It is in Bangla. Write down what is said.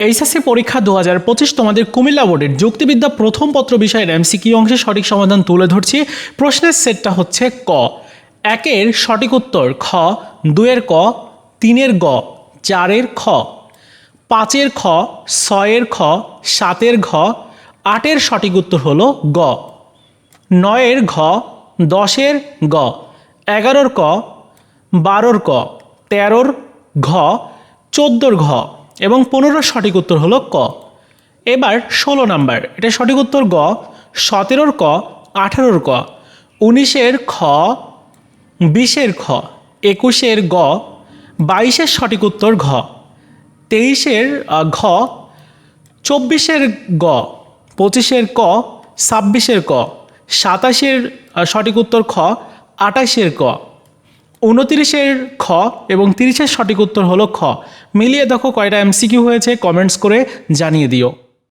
এইচএসসি পরীক্ষা দু হাজার পঁচিশ তোমাদের কুমিল্লা বোর্ডের যুক্তিবিদ্যা প্রথম পত্র বিষয়ের এমসিকিউ অংশে সঠিক সমাধান তুলে ধরছি। প্রশ্নের সেটটা হচ্ছে ক। একের সঠিক উত্তর খ দুয়ের ক, তিনের গ, চারের খ, পাঁচের খ, ছয়ের খ, সাতের ঘ, আটের সঠিক উত্তর হল গ। নয়ের ঘ, দশের গ এগারোর ক, বারোর ক, তেরোর ঘ, চোদ্দোর ঘ। এবং পনেরোর সঠিক উত্তর হলো ক। এবার ষোলো নাম্বার। এটা সঠিক উত্তর গ, সতেরোর ক, আঠারোর ক, উনিশের খ, বিশের খ, একুশের গ, বাইশের সঠিক উত্তর ঘ, তেইশের ঘ, চব্বিশের গ, পঁচিশের ক, ছাব্বিশের ক, সাতাশের সঠিক উত্তর খ আটাশের ক। উনতিরিশের খ এবং তিরিশের সঠিক উত্তর হলো খ। মিলিয়ে দেখো কয়টা এমসিকিউ হয়েছে কমেন্টস করে জানিয়ে দিও।